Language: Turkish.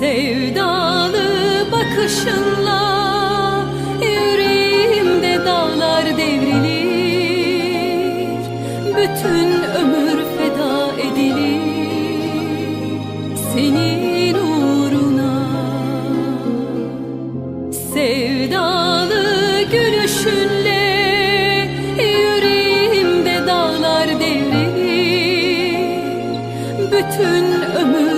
Sevdalı bakışınla Yüreğimde dağlar devrilir Bütün ömür feda edilir. Senin uğruna Sevdalı gülüşünle Yüreğimde dağlar devrilir Bütün ömür